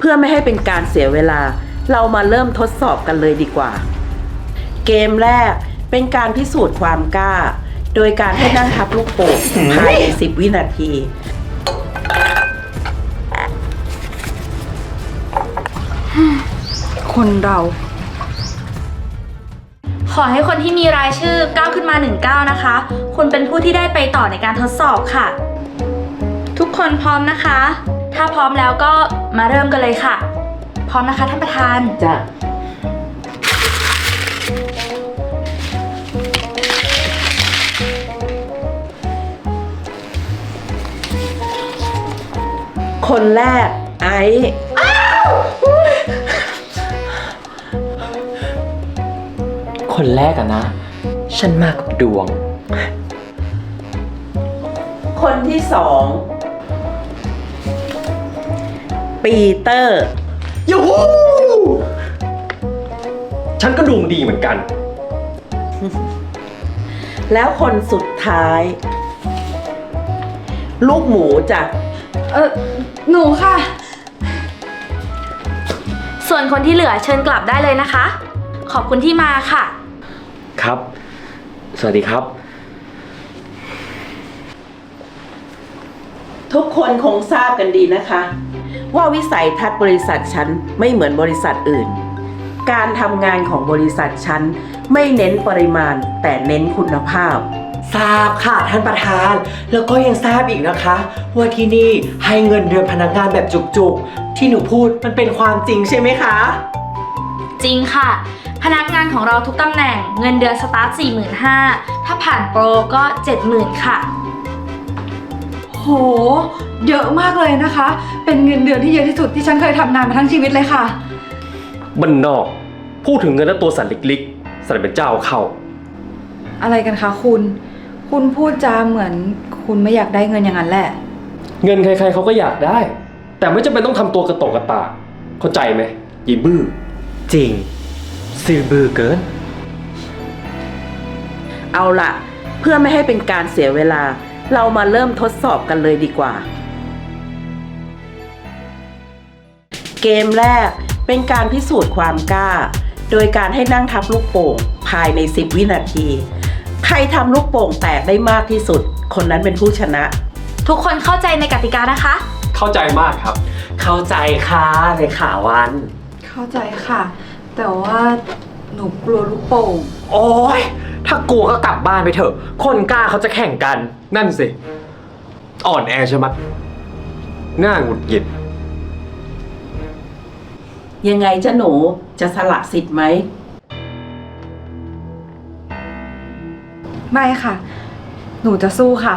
เพื่อไม่ให้เป็นการเสียเวลา เรามาเริ่มทดสอบกันเลยดีกว่า เกมแรกเป็นการพิสูจน์ความกล้า โดยการให้นั่งทับลูกโป่งภายใน 10 วินาที คนเรา ขอให้คนที่มีรายชื่อก้าวขึ้นมา19นะคะ คุณเป็นผู้ที่ได้ไปต่อในการทดสอบค่ะ ทุกคนพร้อมนะคะ ถ้าพร้อมแล้วก็มาเริ่มกันเลยค่ะ พร้อมนะคะท่านประธานจะคนแรกไอซ์คนแรกอะนะ ฉันมากับดวง คนที่สอง ปีเตอร์ยูฮูฉันก็ดวงดีเหมือนกัน แล้วคนสุดท้าย ลูกหมูจากเออหนูค่ะ ส่วนคนที่เหลือเชิญกลับได้เลยนะคะ ขอบคุณที่มาค่ะ ครับ สวัสดีครับ ทุกคนคงทราบกันดีนะคะ ว่าวิสัยทัศน์บริษัทฉันไม่เหมือนบริษัทอื่น การทำงานของบริษัทฉันไม่เน้นปริมาณแต่เน้นคุณภาพ ทราบค่ะท่านประธาน แล้วก็ยังทราบอีกนะคะ ว่าที่นี่ให้เงินเดือนพนักงานแบบจุกๆ ที่หนูพูดมันเป็นความจริงใช่ไหมคะ จริงค่ะ พนักงานของเราทุกตำแหน่งเงินเดือนสตาร์ท45,000ถ้าผ่านโปรก็ 70,000 ค่ะ โห เยอะมากเลยนะคะ เป็นเงินเดือนที่เยอะที่สุดที่ฉันเคยทำงานมาทั้งชีวิตเลยค่ะบันนอก พูดถึงเงินแล้วตัวสันลิกๆสันเป็นเจ้าเข้า อะไรกันคะคุณ คุณพูดจาเหมือนคุณไม่อยากได้เงินอย่างนั้นแหละ เงินใครๆเขาก็อยากได้ แต่ไม่จำเป็นต้องทำตัวกระโตกกระตากเข้าใจไหมยีบื้อ จริง ซื่อบือเกิน เอาล่ะเพื่อไม่ให้เป็นการเสียเวลา เรามาเริ่มทดสอบกันเลยดีกว่า เกมแรกเป็นการพิสูจน์ความกล้า โดยการให้นั่งทับลูกโป่งภายใน 10 วินาที ใครทำลูกโป่งแตกได้มากที่สุด คนนั้นเป็นผู้ชนะ ทุกคนเข้าใจในกติกานะคะ เข้าใจมากครับ เข้าใจค่ะเลยขาวัน เข้าใจค่ะ แต่ว่าหนูกลัวลูกโป่ง โอ้ยถ้ากลัวก็กลับบ้านไปเถอะ คนกล้าเขาจะแข่งกัน นั่นสิ อ่อนแอใช่ไหมยหน้าหงุดหงิด ยังไงจ้าหนูจะสละสิทธิ์ไหม ไม่ค่ะ หนูจะสู้ค่ะ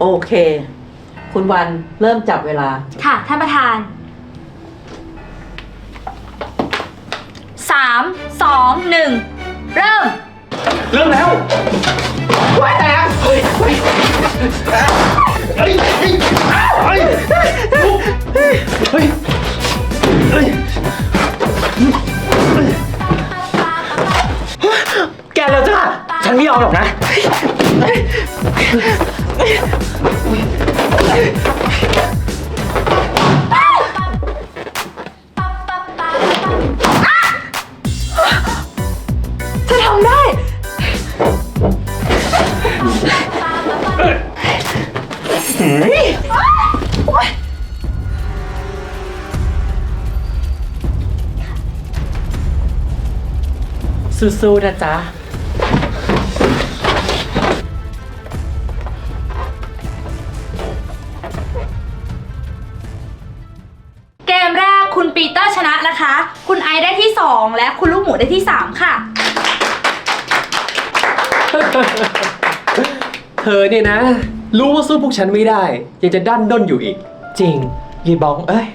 โอเค คุณวันเริ่มจับเวลา ค่ะ ท่านประธาน 3 2 1 เริ่ม เริ่มแล้วไว้แตกเฮ้ยเฮ้ย สู้ๆนะจ๊ะ เกมแรกคุณปีเตอร์ชนะนะคะ คุณไอซ์ได้ที่ 2 และคุณลูกหมูได้ที่ 3 ค่ะ เธอเนี่ยนะ รู้ว่าสู้พวกฉันไม่ได้ ยังจะดันด้นอยู่อีก จริงยีบองเอ้ย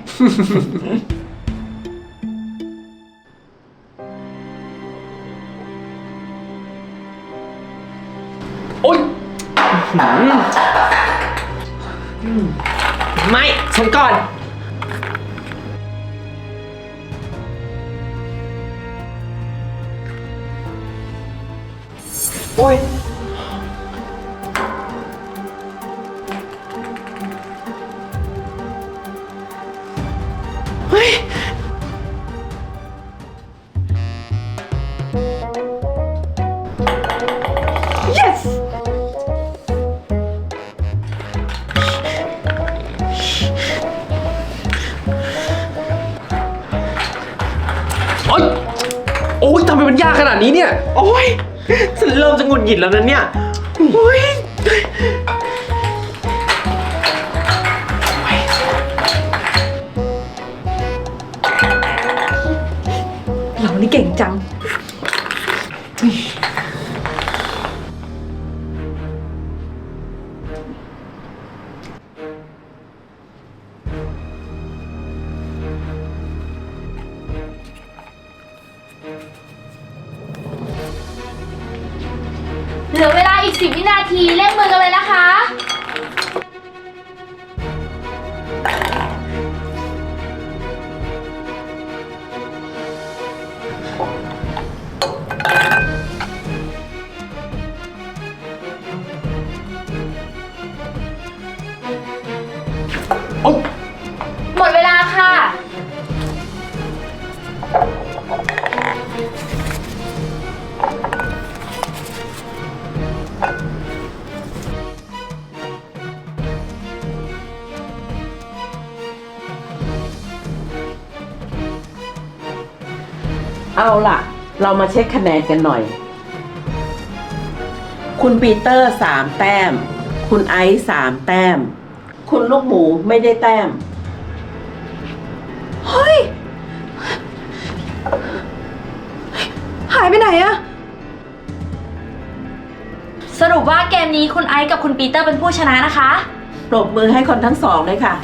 โอ๊ยไม่ ฉันก่อน โอ้ยเฮ้ยากขนาดนี้เนี่ย โอ้ยฉันเริ่มจะหงุดหงิดแล้วนะเนี่ยโอ้ยเรานี่เก่งจังาอีก 10 วินาทีเร่งมือกันเลยนะคะ โอ๊ย เอาล่ะ เรามาเช็คคะแนนกันหน่อย คุณปีเตอร์สามแต้ม คุณไอซ์สามแต้ม คุณลูกหมูไม่ได้แต้ม เฮ้ย หายไปไหนอะสรุปว่าเกมนี้คุณไอซ์กับคุณปีเตอร์เป็นผู้ชนะนะคะ ปรบมือให้คนทั้งสองเลยค่ะ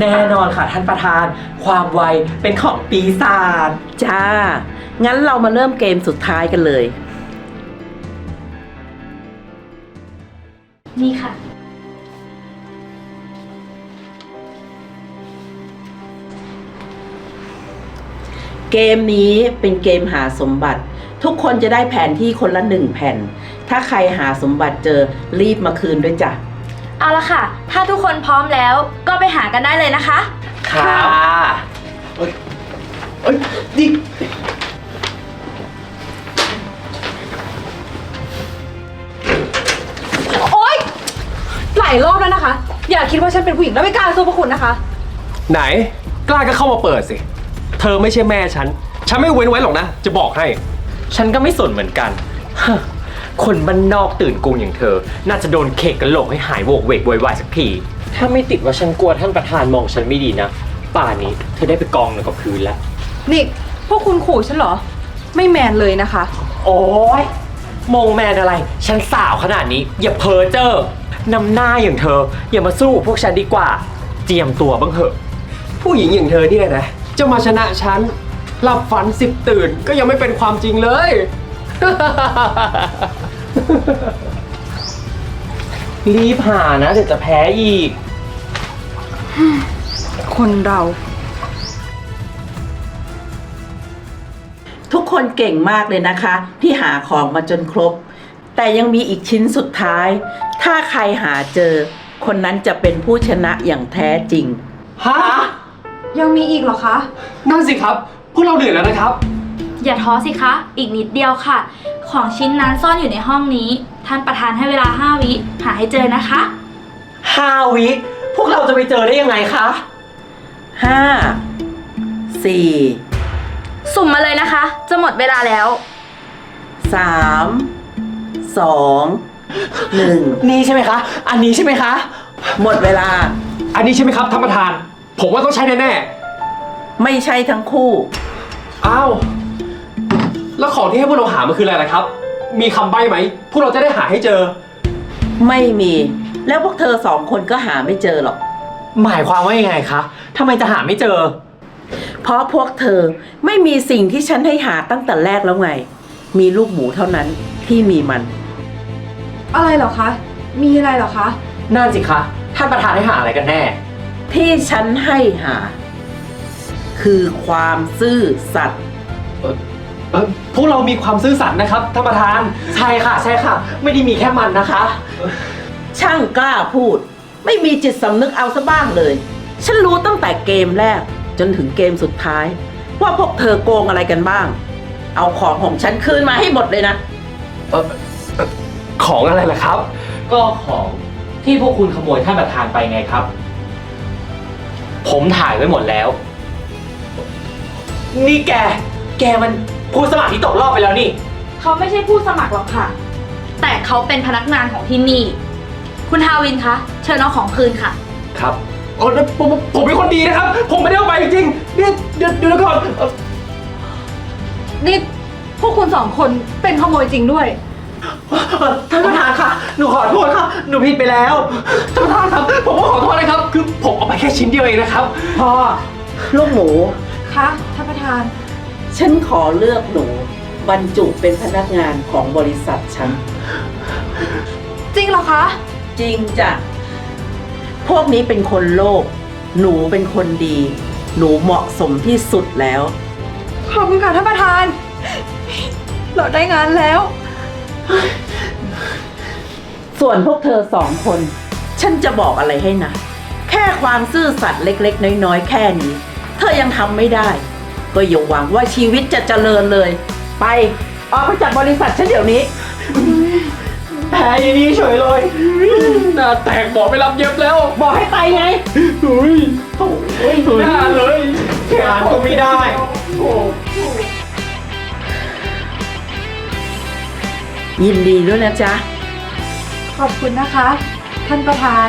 แน่นอนค่ะท่านประธาน ความไวเป็นของปีศาจจ้า งั้นเรามาเริ่มเกมสุดท้ายกันเลย นี่ค่ะ เกมนี้เป็นเกมหาสมบัติ ทุกคนจะได้แผนที่คนละหนึ่งแผ่น ถ้าใครหาสมบัติเจอรีบมาคืนด้วยจ้ะ เอาละค่ะ ถ้าทุกคนพร้อมแล้วก็ไปหากันได้เลยนะคะ ค่ะเอ้ยนี่โอ๊ยหลายรอบแล้วนะคะ อย่าคิดว่าฉันเป็นผู้หญิงแล้วไม่กล้าสู้พวกคุณนะคะ ไหน กล้าก็เข้ามาเปิดสิ เธอไม่ใช่แม่ฉัน ฉันไม่เว้นไว้หรอกนะ จะบอกให้ ฉันก็ไม่สนเหมือนกันฮะ คนบ้านนอกตื่นกรุงอย่างเธอ น่าจะโดนเขกกระโหลกให้หายโวกเวกโวยวายสักที ถ้าไม่ติดว่าฉันกลัวท่านประธานมองฉันไม่ดีนะ ป่านนี้เธอได้ไปกองหนึ่งกับพื้นแล้ว นี่ พวกคุณขู่ฉันเหรอ ไม่แมนเลยนะคะ โอ้ยมงแมนอะไร ฉันสาวขนาดนี้ อย่าเพ้อเจ้อนำหน้าอย่างเธอ อย่ามาสู้พวกฉันดีกว่า เจียมตัวบ้างเถอะ ผู้หญิงอย่างเธอเนี่ยนะจะมาชนะฉันหลับฝันสิบตื่นก็ยังไม่เป็นความจริงเลย รีบหานะเดี๋ยวจะแพ้อีก คนเรา ทุกคนเก่งมากเลยนะคะ ที่หาของมาจนครบ แต่ยังมีอีกชิ้นสุดท้าย ถ้าใครหาเจอ คนนั้นจะเป็นผู้ชนะอย่างแท้จริง ฮะ ยังมีอีกเหรอคะ นั่นสิครับ พวกเราเหนื่อยแล้วนะครับ อย่าท้อสิคะ อีกนิดเดียวค่ะ ของชิ้นนั้นซ่อนอยู่ในห้องนี้ ท่านประธานให้เวลา5วิ หาให้เจอนะคะ ห้าวิ พวกเราจะไปเจอได้ยังไงคะห้าสี่สุ่มมาเลยนะคะ จะหมดเวลาแล้ว สามสองหนึ่งนี่ใช่ไหมคะ อันนี้ใช่ไหมคะ หมดเวลาอันนี้ใช่ไหมครับท่านประธาน ผมว่าต้องใช้แน่ไม่ใช่ทั้งคู่ ๆ อ้าว แล้วของที่ให้พวกเราหามันคืออะไรล่ะครับ มีคำใบ้ไหม พวกเราจะได้หาให้เจอ ไม่มี แล้วพวกเธอสองคนก็หาไม่เจอหรอก หมายความว่ายังไงคะทำไมจะหาไม่เจอ เพราะพวกเธอไม่มีสิ่งที่ฉันให้หาตั้งแต่แรกแล้วไง มีลูกหมูเท่านั้นที่มีมัน อะไรเหรอคะ มีอะไรเหรอคะ นั่นสิคะ ท่านประธานให้หาอะไรกันแน่ ที่ฉันให้หา คือความซื่อสัตย์ เอ่อ พวกเรามีความซื่อสัตย์นะครับท่านประธาน ใช่ค่ะ ใช่ค่ะ ไม่ได้มีแค่มันนะคะ ช่างกล้าพูด ไม่มีจิตสำนึกเอาซะบ้างเลย ฉันรู้ตั้งแต่เกมแรก จนถึงเกมสุดท้าย ว่าพวกเธอโกงอะไรกันบ้าง เอาของของฉันคืนมาให้หมดเลยนะ เออเอ่อของอะไรล่ะครับ ก็ของที่พวกคุณขโมยท่านประธานไปไงครับ ผมถ่ายไว้หมดแล้ว นี่แก แกมัน ผู้สมัครที่ตกรอบไปแล้วนี่ เขาไม่ใช่ผู้สมัครหรอกค่ะ แต่เขาเป็นพนักงานของที่นี่ คุณทาวินคะเชิญเอาของคืนค่ะ ครับโอ้แล้วผมผมผมเป็นคนดีนะครับ ผมไม่ได้เอาไปจริงๆเนี่ยเดี๋ยวเดี๋ยวก่อนเอ่อนี่พวกคุณสองคนเป็นขโมยจริงด้วย ท่านประธานค่ะ หนูขอโทษค่ะ หนูผิดไปแล้ว ท่านประธานครับ ผมก็ขอโทษนะครับ คือผมเอาไปแค่ชิ้นเดียวเองนะครับ พ่อ ลูกหมู คะท่านประธาน ฉันขอเลือกหนูบรรจุเป็นพนักงานของบริษัทฉัน จริงเหรอคะ จริงจ้ะ พวกนี้เป็นคนโลภหนูเป็นคนดี หนูเหมาะสมที่สุดแล้ว ขอบคุณค่ะท่านประธาน เราได้งานแล้ว ส่วนพวกเธอสองคน ฉันจะบอกอะไรให้นะ แค่ความซื่อสัตย์เล็กๆ น้อยๆ แค่นี้ เธอยังทำไม่ได้ ก็อย่าหวังว่าชีวิตจะเจริญเลย ไป ออกไปจากบริษัทฉันเดี๋ยวนี้ แพ้อยางนี้เฉยเลย หน้าแตกหมอไปรับเย็บแล้วบอกให้ไปไงอุ้ยหน้าเลยงานก็ไม่ได้ยินดีด้วยนะจ๊ะ ขอบคุณนะคะ ท่านประธาน